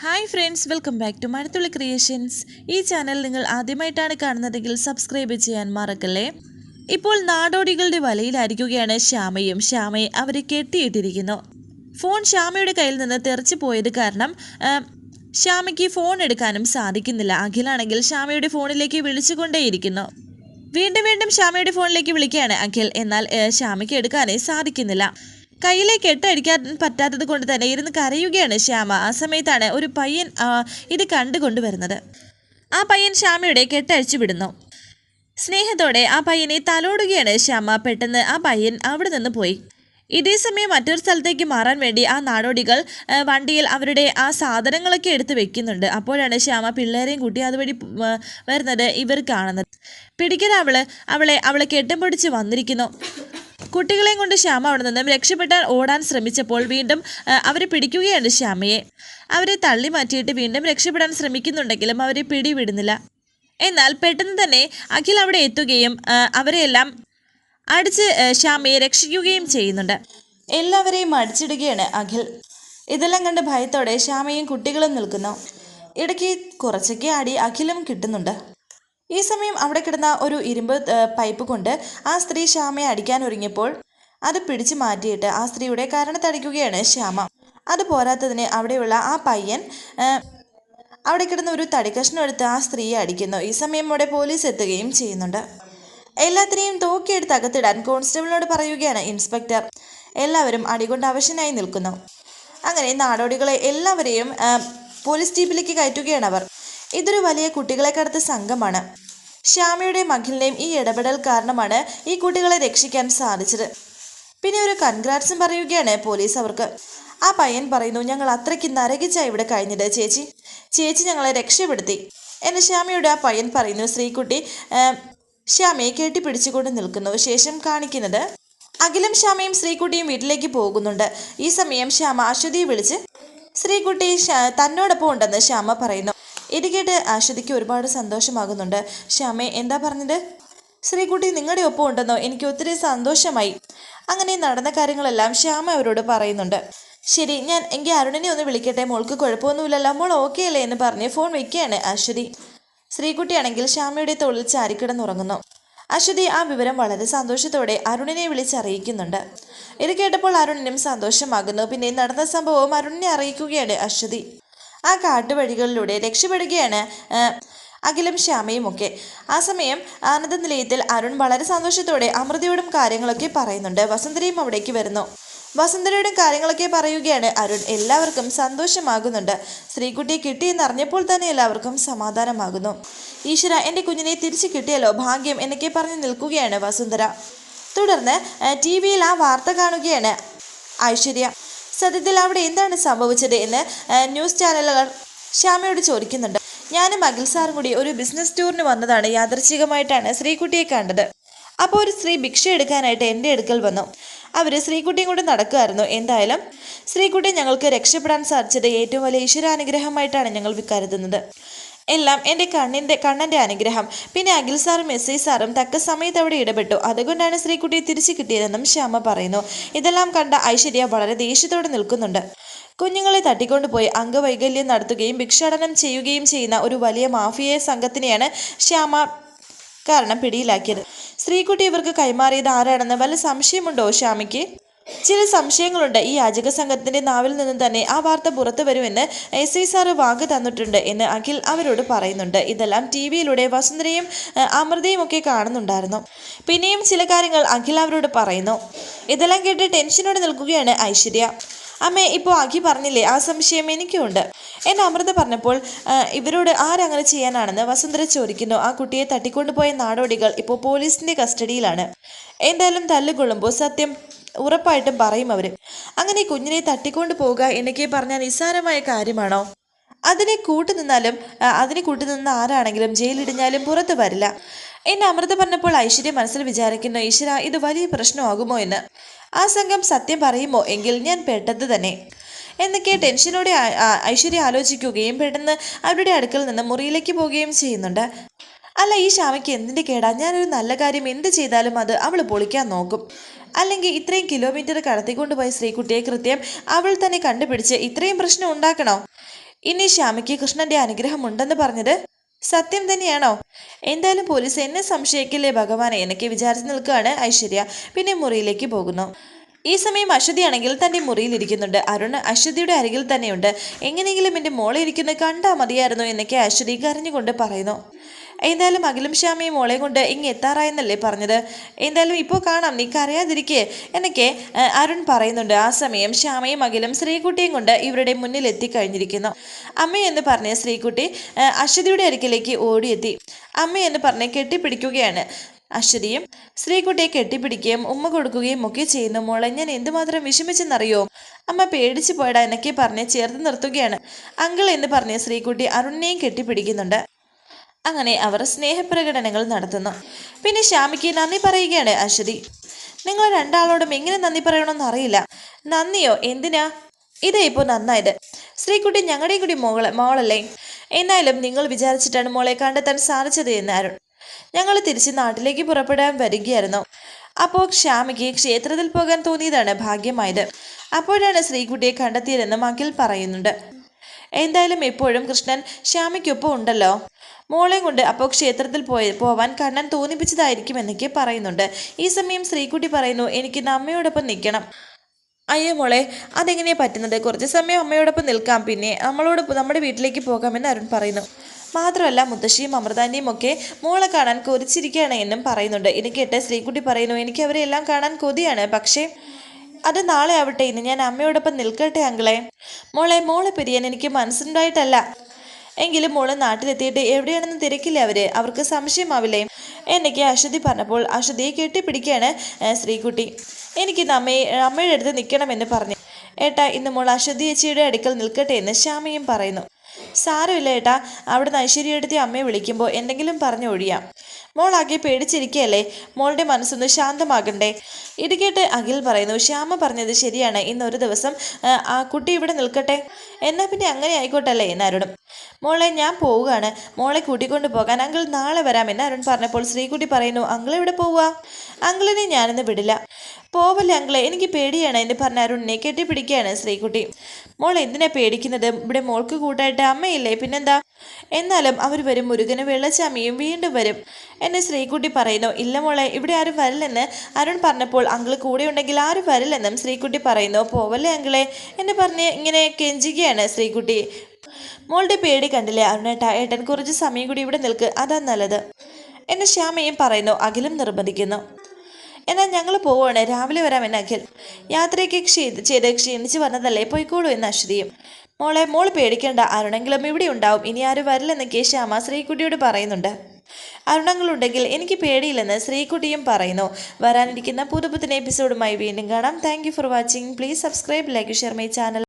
Hi friends welcome back to Mazhathulli creations ഈ channel നിങ്ങൾ ആദ്യമായിട്ടാണ് കാണുന്നതെങ്കിൽ സബ്സ്ക്രൈബ് ചെയ്യാൻ മറക്കല്ലേ? ഇപ്പോൾ നാടോടികളുടെ വലയിലായിരിക്കുകയാണ് ശ്യാമയും. ശ്യാമയെ അവരെ കെട്ടിയിട്ടിരിക്കുന്നു. ഫോൺ ശ്യാമയുടെ കയ്യിൽ നിന്ന് തെറിച്ചു പോയത് കാരണം ശ്യാമയ്ക്ക് ഫോൺ എടുക്കാനും സാധിക്കുന്നില്ല. അഖിലാണെങ്കിൽ ശ്യാമയുടെ ഫോണിലേക്ക് വിളിച്ചുകൊണ്ടേയിരിക്കുന്നു. വീണ്ടും വീണ്ടും ശ്യാമയുടെ ഫോണിലേക്ക് വിളിക്കുകയാണ് അഖിൽ. എന്നാൽ ശ്യാമയ്ക്ക് എടുക്കാനേ സാധിക്കുന്നില്ല. കയ്യിലെ കെട്ടടിക്കാൻ പറ്റാത്തത് കൊണ്ട് തന്നെ ഇരുന്ന് കരയുകയാണ് ശ്യാമ. ആ സമയത്താണ് ഒരു പയ്യൻ ഇത് ഇത് കണ്ടുകൊണ്ടുവരുന്നത് ആ പയ്യൻ ശ്യാമയുടെ കെട്ടഴിച്ചു വിടുന്നു. സ്നേഹത്തോടെ ആ പയ്യനെ തലോടുകയാണ് ശ്യാമ. പെട്ടെന്ന് ആ പയ്യൻ അവിടെ നിന്ന് പോയി. ഇതേ സമയം മറ്റൊരു സ്ഥലത്തേക്ക് മാറാൻ വേണ്ടി ആ നാടോടികൾ വണ്ടിയിൽ അവരുടെ ആ സാധനങ്ങളൊക്കെ എടുത്ത് വെക്കുന്നുണ്ട്. അപ്പോഴാണ് ശ്യാമ പിള്ളേരെയും കൂട്ടി അതുവഴി വരുന്നത് ഇവർ കാണുന്നത്. പിടിക്കാൻ അവൾ അവളെ അവളെ കെട്ടും പിടിച്ച് വന്നിരിക്കുന്നു. കുട്ടികളെയും കൊണ്ട് ശ്യാമ അവിടെ നിന്നും രക്ഷപ്പെട്ടാൽ ഓടാൻ ശ്രമിച്ചപ്പോൾ വീണ്ടും അവരെ പിടിക്കുകയാണ് ശ്യാമയെ. അവരെ തള്ളി മാറ്റിയിട്ട് വീണ്ടും രക്ഷപ്പെടാൻ ശ്രമിക്കുന്നുണ്ടെങ്കിലും അവരെ പിടിവിടുന്നില്ല. എന്നാൽ പെട്ടെന്ന് തന്നെ അഖിൽ അവിടെ എത്തുകയും അവരെയെല്ലാം അടിച്ച് ശ്യാമയെ രക്ഷിക്കുകയും ചെയ്യുന്നുണ്ട്. എല്ലാവരെയും അടിച്ചിടുകയാണ് അഖിൽ. ഇതെല്ലാം കണ്ട് ഭയത്തോടെ ശ്യാമയും കുട്ടികളും നിൽക്കുന്നു. ഇടയ്ക്ക് കുറച്ചൊക്കെ അടി അഖിലും കിട്ടുന്നുണ്ട്. ഈ സമയം അവിടെ കിടന്ന ഒരു ഇരുമ്പ് പൈപ്പ് കൊണ്ട് ആ സ്ത്രീ ശ്യാമയെ അടിക്കാൻ ഒരുങ്ങിയപ്പോൾ അത് പിടിച്ചു മാറ്റിയിട്ട് ആ സ്ത്രീയുടെ കരണത്തടിക്കുകയാണ് ശ്യാമ. അത് പോരാത്തതിന് അവിടെയുള്ള ആ പയ്യൻ അവിടെ കിടന്ന ഒരു തടിക്കഷ്ണം എടുത്ത് ആ സ്ത്രീയെ അടിക്കുന്നു. ഈ സമയം അവിടെ പോലീസ് എത്തുകയും ചെയ്യുന്നുണ്ട്. എല്ലാത്തിനെയും തോക്കിയെടുത്ത് അകത്തിടാൻ കോൺസ്റ്റബിളിനോട് പറയുകയാണ് ഇൻസ്പെക്ടർ. എല്ലാവരും അടികൊണ്ട് അവശനായി നിൽക്കുന്നു. അങ്ങനെ നാടോടികളെ എല്ലാവരെയും പോലീസ് ജീപ്പിലേക്ക് കയറ്റുകയാണ് അവർ. ഇതൊരു വലിയ കുട്ടികളെ കടത്ത സംഘമാണ്. ശ്യാമയുടെ അഖിലിന്റെയും ഈ ഇടപെടൽ കാരണമാണ് ഈ കുട്ടികളെ രക്ഷിക്കാൻ സാധിച്ചത്. പിന്നെ ഒരു കൺഗ്രാറ്റ്സും പറയുകയാണ് പോലീസ് അവർക്ക്. ആ പയ്യൻ പറയുന്നു ഞങ്ങൾ അത്രയ്ക്ക് നരകിച്ചാ ഇവിടെ കഴിഞ്ഞിട്ട് ചേച്ചി. ചേച്ചി ഞങ്ങളെ രക്ഷപ്പെടുത്തി. എന്നെ ശ്യാമയുടെ ആ പയ്യൻ പറയുന്നു ശ്രീകുട്ടി ശ്യാമയെ കെട്ടിപ്പിടിച്ചുകൊണ്ട് നിൽക്കുന്നു. ശേഷം കാണിക്കുന്നത്? അഖിലും ശ്യാമയും ശ്രീകുട്ടിയും വീട്ടിലേക്ക് പോകുന്നുണ്ട്. ഈ സമയം ശ്യാമ അശ്വതിയെ വിളിച്ച് ശ്രീകുട്ടി തന്നോടൊപ്പം ഉണ്ടെന്ന് ശ്യാമ പറയുന്നു. ഇത് കേട്ട് അശ്വതിക്ക് ഒരുപാട് സന്തോഷമാകുന്നുണ്ട്. ശ്യാമെ എന്താ പറഞ്ഞത്? ശ്രീകുട്ടി നിങ്ങളുടെ ഒപ്പം ഉണ്ടെന്നോ? എനിക്ക് ഒത്തിരി സന്തോഷമായി. അങ്ങനെ നടന്ന കാര്യങ്ങളെല്ലാം ശ്യാമ അവരോട് പറയുന്നുണ്ട്. ശരി ഞാൻ എങ്കിൽ അരുണിനെ ഒന്ന് വിളിക്കട്ടെ. മോൾക്ക് കുഴപ്പമൊന്നുമില്ലല്ലോ. മോൾ ഓക്കെ അല്ലേ എന്ന് പറഞ്ഞ് ഫോൺ വെക്കുകയാണ് അശ്വതി ശ്രീകുട്ടിയാണെങ്കിൽ ശ്യാമയുടെ തൊഴിൽ ചാരിക്കിടന്നുറങ്ങുന്നു. അശ്വതി ആ വിവരം വളരെ സന്തോഷത്തോടെ അരുണിനെ വിളിച്ചറിയിക്കുന്നുണ്ട്. ഇത് കേട്ടപ്പോൾ അരുണിനും സന്തോഷമാകുന്നു. പിന്നെ നടന്ന സംഭവം അരുണിനെ അറിയിക്കുകയാണ് അശ്വതി ആ കാട്ടുവഴികളിലൂടെ രക്ഷപ്പെടുകയാണ് അഖിലും ശ്യാമയും ഒക്കെ. ആ സമയം ആനന്ദ നിലയത്തിൽ അരുൺ വളരെ സന്തോഷത്തോടെ അമൃതയോടും കാര്യങ്ങളൊക്കെ പറയുന്നുണ്ട്. വസന്തരയും അവിടേക്ക് വരുന്നു. വസന്തരയുടെ കാര്യങ്ങളൊക്കെ പറയുകയാണ് അരുൺ. എല്ലാവർക്കും സന്തോഷമാകുന്നുണ്ട്. ശ്രീകുട്ടിയെ കിട്ടിയെന്ന് അറിഞ്ഞപ്പോൾ തന്നെ എല്ലാവർക്കും സമാധാനമാകുന്നു. ഈശ്വര എന്റെ കുഞ്ഞിനെ തിരിച്ചു കിട്ടിയല്ലോ. ഭാഗ്യം എന്നൊക്കെ പറഞ്ഞു നിൽക്കുകയാണ് വസുന്ധര. തുടർന്ന് ടി വിയിൽ ആ വാർത്ത കാണുകയാണ് ഐശ്വര്യ. സത്യത്തിൽ അവിടെ എന്താണ് സംഭവിച്ചത് എന്ന് ന്യൂസ് ചാനലുകൾ ശ്യാമയോട് ചോദിക്കുന്നുണ്ട്. ഞാനും അഖിൽ സാറും കൂടി ഒരു ബിസിനസ് ടൂറിന് വന്നതാണ്. യാദൃച്ഛികമായിട്ടാണ് ശ്രീകുട്ടിയെ കണ്ടത്. അപ്പോൾ ഒരു സ്ത്രീ ഭിക്ഷ എടുക്കാനായിട്ട് എന്റെ അടുക്കൽ വന്നു. അവർ ശ്രീകുട്ടിയും കൂടെ നടക്കുമായിരുന്നു. എന്തായാലും ശ്രീകുട്ടി ഞങ്ങൾക്ക് രക്ഷപ്പെടാൻ സാധിച്ചത് ഏറ്റവും വലിയ ഈശ്വരാനുഗ്രഹമായിട്ടാണ് ഞങ്ങൾ കരുതുന്നത്. എല്ലാം എന്റെ കണ്ണിന്റെ കണ്ണന്റെ അനുഗ്രഹം. പിന്നെ അഖിൽ സാറും എസ് ഐ സാറും തക്ക സമയത്ത് അവിടെ ഇടപെട്ടു. അതുകൊണ്ടാണ് ശ്രീകുട്ടിയെ തിരിച്ചു കിട്ടിയതെന്നും ശ്യാമ പറയുന്നു. ഇതെല്ലാം കണ്ട ഐശ്വര്യ വളരെ ദേഷ്യത്തോടെ നിൽക്കുന്നുണ്ട്. കുഞ്ഞുങ്ങളെ തട്ടിക്കൊണ്ടുപോയി അംഗവൈകല്യം നടത്തുകയും ഭിക്ഷാടനം ചെയ്യുകയും ചെയ്യുന്ന ഒരു വലിയ മാഫിയ സംഘത്തിനെയാണ് ശ്യാമ കാരണം പിടിയിലാക്കിയത്. സ്ത്രീകുട്ടി ഇവർക്ക് കൈമാറിയത് ആരാണെന്ന് വല്ല സംശയമുണ്ടോ ശ്യാമയ്ക്ക്? ചില സംശയങ്ങളുണ്ട്. ഈ യാചക സംഘത്തിന്റെ നാവിൽ നിന്നും തന്നെ ആ വാർത്ത പുറത്തു വരുമെന്ന് എസ് ഐ സാറ് വാക്ക് തന്നിട്ടുണ്ട് എന്ന് അഖിൽ അവരോട് പറയുന്നുണ്ട്. ഇതെല്ലാം ടി വിയിലൂടെ വസുന്ധരയും അമൃതയും ഒക്കെ കാണുന്നുണ്ടായിരുന്നു. പിന്നെയും ചില കാര്യങ്ങൾ അഖിൽ അവരോട് പറയുന്നു. ഇതെല്ലാം കേട്ട് ടെൻഷനോടെ നിൽക്കുകയാണ് ഐശ്വര്യ. അമ്മേ ഇപ്പോൾ അഖി പറഞ്ഞില്ലേ ആ സംശയം എനിക്കുമുണ്ട് എന്നെ അമൃത പറഞ്ഞപ്പോൾ ഇവരോട് ആരങ്ങനെ ചെയ്യാനാണെന്ന് വസുന്ധര ചോദിക്കുന്നു. ആ കുട്ടിയെ തട്ടിക്കൊണ്ടുപോയ നാടോടികൾ ഇപ്പോൾ പോലീസിന്റെ കസ്റ്റഡിയിലാണ്. എന്തായാലും തല്ലുകൊള്ളുമ്പോൾ സത്യം ഉറപ്പായിട്ടും പറയും അവർ അങ്ങനെ കുഞ്ഞിനെ തട്ടിക്കൊണ്ട് പോവുക എന്നൊക്കെ പറഞ്ഞാൽ നിസ്സാരമായ കാര്യമാണോ? അതിനെ കൂട്ടു നിന്നാലും അതിനെ കൂട്ടു കൂട്ടുനിന്ന ആരാണെങ്കിലും ജയിലിടിഞ്ഞാലും പുറത്തു വരില്ല. എന്നെ അമൃത പറഞ്ഞപ്പോൾ ഐശ്വര്യ മനസ്സിൽ വിചാരിക്കുന്നു ഈശ്വര ഇത് വലിയ പ്രശ്നമാകുമോ എന്ന്. ആ സംഘം സത്യം പറയുമോ എങ്കിൽ ഞാൻ പെട്ടത് തന്നെ. എന്നൊക്കെ ടെൻഷനോടെ ഐശ്വര്യ ആലോചിക്കുകയും പെട്ടെന്ന് അവരുടെ അടുക്കൽ നിന്ന് മുറിയിലേക്ക് പോവുകയും ചെയ്യുന്നുണ്ട്. അല്ല ഈ ശ്യാമയ്ക്ക് എന്തിന്റെ കേടാ? ഞാനൊരു നല്ല കാര്യം എന്ത് ചെയ്താലും അത് അവൾ പൊളിക്കാൻ നോക്കും. അല്ലെങ്കിൽ ഇത്രയും കിലോമീറ്റർ കടത്തിക്കൊണ്ടുപോയ ശ്രീകുട്ടിയെ കൃത്യം അവൾ തന്നെ കണ്ടുപിടിച്ച് ഇത്രയും പ്രശ്നം ഉണ്ടാക്കണോ? ഇനി ശ്യാമയ്ക്ക് കൃഷ്ണന്റെ അനുഗ്രഹം ഉണ്ടെന്ന് പറഞ്ഞത് സത്യം തന്നെയാണോ? എന്തായാലും പോലീസ് എന്നെ സംശയിക്കില്ലേ ഭഗവാനെ എനിക്ക് വിചാരിച്ചു നിൽക്കുകയാണ് ഐശ്വര്യ. പിന്നെ മുറിയിലേക്ക് പോകുന്നു. ഈ സമയം അശ്വതിയാണെങ്കിൽ തന്റെ മുറിയിലിരിക്കുന്നുണ്ട് അരുൺ അശ്വതിയുടെ അരികിൽ തന്നെയുണ്ട്. എങ്ങനെയെങ്കിലും എന്റെ മോളെ ഇരിക്കുന്നത് കണ്ടാൽ മതിയായിരുന്നു എന്നൊക്കെ അശ്വതി കരഞ്ഞുകൊണ്ട് പറയുന്നു. എന്തായാലും അഖിലും ശ്യാമയും മോളെ കൊണ്ട് ഇങ്ങ് എത്താറായെന്നല്ലേ പറഞ്ഞത്. എന്തായാലും ഇപ്പോൾ കാണാം. നീ അറിയാതിരിക്കേ എന്നൊക്കെ അരുൺ പറയുന്നുണ്ട്. ആ സമയം ശ്യാമയും അഖിലും ശ്രീകുട്ടിയും കൊണ്ട് ഇവരുടെ മുന്നിൽ എത്തിക്കഴിഞ്ഞിരിക്കുന്നു അമ്മ എന്ന് പറഞ്ഞ ശ്രീകുട്ടി അശ്വതിയുടെ അരികിലേക്ക് ഓടിയെത്തി. അമ്മ എന്ന് പറഞ്ഞ് കെട്ടിപ്പിടിക്കുകയാണ്. അശ്വതിയും ശ്രീകുട്ടിയെ കെട്ടിപ്പിടിക്കുകയും ഉമ്മ കൊടുക്കുകയും ഒക്കെ ചെയ്യുന്നു. മോളെ ഞാൻ എന്തുമാത്രം വിഷമിച്ചെന്നറിയോ? അമ്മ പേടിച്ചു പോയടാ എന്നൊക്കെ പറഞ്ഞ് ചേർത്ത് നിർത്തുകയാണ്. അങ്കിൾ എന്ന് പറഞ്ഞ ശ്രീകുട്ടി അരുണിനെയും കെട്ടിപ്പിടിക്കുന്നുണ്ട്. അങ്ങനെ അവർ സ്നേഹപ്രകടനങ്ങൾ നടത്തുന്നു. പിന്നെ ശ്യാമിക്ക് നന്ദി പറയുകയാണ് അശ്വതി. നിങ്ങൾ രണ്ടാളോടും എങ്ങനെ നന്ദി പറയണമെന്ന് അറിയില്ല. നന്ദിയോ? എന്തിനാ? ഇതേ ഇപ്പോൾ നന്നായത്. ശ്രീകുട്ടി ഞങ്ങളുടെയും കൂടി മോളെ മോളല്ലേ? എന്നാലും നിങ്ങൾ വിചാരിച്ചിട്ടാണ് മോളെ കണ്ടെത്താൻ സാധിച്ചത് എന്ന് അരുൺ. ഞങ്ങൾ തിരിച്ച് നാട്ടിലേക്ക് പുറപ്പെടാൻ വരികയായിരുന്നു. അപ്പോൾ ക്ഷ്യാമിക്ക് ക്ഷേത്രത്തിൽ പോകാൻ തോന്നിയതാണ് ഭാഗ്യമായത്. അപ്പോഴാണ് ശ്രീകുട്ടിയെ കണ്ടെത്തിയതെന്ന് അഖിൽ പറയുന്നുണ്ട്. എന്തായാലും എപ്പോഴും കൃഷ്ണൻ ശ്യാമയ്ക്കൊപ്പം ഉണ്ടല്ലോ. മോളെയും കൊണ്ട് അപ്പോൾ ക്ഷേത്രത്തിൽ പോയി പോവാൻ കണ്ണൻ തോന്നിപ്പിച്ചതായിരിക്കും എന്നൊക്കെ പറയുന്നുണ്ട്. ഈ സമയം ശ്രീകുട്ടി പറയുന്നു എനിക്ക് അമ്മയോടൊപ്പം നിൽക്കണം. അയ്യോ മോളെ അതെങ്ങനെയാണ് പറ്റുന്നത്? കുറച്ച് സമയം അമ്മയോടൊപ്പം നിൽക്കാം. പിന്നെ നമ്മളോട് നമ്മുടെ വീട്ടിലേക്ക് പോകാമെന്ന് അരുൺ പറയുന്നു. മാത്രമല്ല മുത്തശ്ശിയും അമൃതാന്റെയും ഒക്കെ മോളെ കാണാൻ കൊതിച്ചിരിക്കുകയാണ് എന്നും പറയുന്നുണ്ട്. ഇത് കേട്ട് ശ്രീകുട്ടി പറയുന്നു എനിക്ക് അവരെ എല്ലാം കാണാൻ കൊതിയാണ്. പക്ഷേ അത് നാളെ ആവട്ടെ. ഇന്ന് ഞാൻ അമ്മയോടൊപ്പം നിൽക്കട്ടെ അങ്കളെ. മോളെ മോളെ പിരിയാൻ എനിക്ക് മനസ്സുണ്ടായിട്ടല്ല. എങ്കിലും മോൾ നാട്ടിലെത്തിയിട്ട് എവിടെയാണെന്ന് തിരക്കില്ല അവർ? അവർക്ക് സംശയമാവില്ലേ? എന്നൊക്കെ അശ്വതി പറഞ്ഞപ്പോൾ അശ്വതിയെ കെട്ടിപ്പിടിക്കുകയാണ് ശ്രീകുട്ടി. എനിക്കിന്ന് അമ്മയെ അമ്മയുടെ അടുത്ത് നിൽക്കണമെന്ന് പറഞ്ഞു. ഏട്ടാ ഇന്ന് മോൾ അശ്വതി ചേച്ചിയുടെ അടുക്കൽ നിൽക്കട്ടെ എന്ന് ശ്യാമയും പറയുന്നു. സാരമില്ല ഏട്ടാ അവിടുന്ന് ഐശ്വര്യയെടുത്തി അമ്മയെ വിളിക്കുമ്പോൾ എന്തെങ്കിലും പറഞ്ഞു ഒഴിയാം. മോൾ ആകെ പേടിച്ചിരിക്കുകയല്ലേ മോളുടെ മനസ്സൊന്ന് ശാന്തമാകണ്ടേ. ഇത് അഖിൽ പറയുന്നു ശ്യാമ പറഞ്ഞത് ശരിയാണ്. ഇന്നൊരു ദിവസം ആ, ആ കുട്ടി ഇവിടെ നിൽക്കട്ടെ. എന്നാൽ പിന്നെ അങ്ങനെ ആയിക്കോട്ടല്ലേ? എന്ന് അരുണും. മോളെ ഞാൻ പോവുകയാണ്. മോളെ കൂട്ടിക്കൊണ്ട് പോകാൻ അങ്കിൾ നാളെ വരാമെന്ന് അരുൺ പറഞ്ഞപ്പോൾ ശ്രീകുട്ടി പറയുന്നു അങ്കിൾ എവിടെ പോവുക? അങ്കിളിനെ ഞാനിന്ന് വിടില്ല. പോവല്ലേ അങ്കിളെ? എനിക്ക് പേടിയാണ്. എന്ന് പറഞ്ഞ അരുണിനെ കെട്ടിപ്പിടിക്കുകയാണ് ശ്രീകുട്ടി. മോൾ എന്തിനാ പേടിക്കുന്നത്? ഇവിടെ മോൾക്ക് കൂട്ടായിട്ട് അമ്മയില്ലേ? പിന്നെന്താ? എന്നാലും അവർ വരും. മുരുകന് വെള്ളച്ചാമിയും വീണ്ടും വരും. എന്നെ ശ്രീകുട്ടി പറയുന്നു ഇല്ല മോളെ ഇവിടെ ആരും വരില്ലെന്ന്. അരുൺ പറഞ്ഞപ്പോൾ അങ്കിൾ കൂടെ ഉണ്ടെങ്കിൽ ആരും വരില്ലെന്നും ശ്രീകുട്ടി പറയുന്നു. പോവല്ലേ അങ്കിളെ? എന്ന് പറഞ്ഞ് ഇങ്ങനെ കെഞ്ചുകയാണ് ശ്രീകുട്ടി. മോളുടെ പേടി കണ്ടില്ലേ? അരുണേട്ട ഏട്ടൻ കുറച്ച് സമയം കൂടി ഇവിടെ നിൽക്ക്. അതാ നല്ലത്. എന്ന് ശ്യാമയും പറയുന്നു അഖിലും നിർബന്ധിക്കുന്നു. എന്നാൽ ഞങ്ങൾ പോവുകയാണ്. രാവിലെ വരാമെന്ന് അഖിൽ യാത്രയ്ക്ക് ക്ഷീ ചെയ്ത് ക്ഷീണിച്ച് വന്നതല്ലേ? പോയിക്കോളൂ എന്ന് അശ്വതിയും മോളെ മോൾ പേടിക്കേണ്ട. അരുണെങ്കിലും ഇവിടെ ഉണ്ടാവും. ഇനി ആരും വരില്ലെന്ന് ശ്യാമ ശ്രീകുട്ടിയോട് പറയുന്നുണ്ട്. അരുണങ്ങളുണ്ടെങ്കിൽ എനിക്ക് പേടിയില്ലെന്ന് ശ്രീക്കുട്ടിയും പറയുന്നു. വരാനിരിക്കുന്ന പുതുപുത്തൻ എപ്പിസോഡുമായി വീണ്ടും കാണാം. Thank for watching please subscribe like share my channel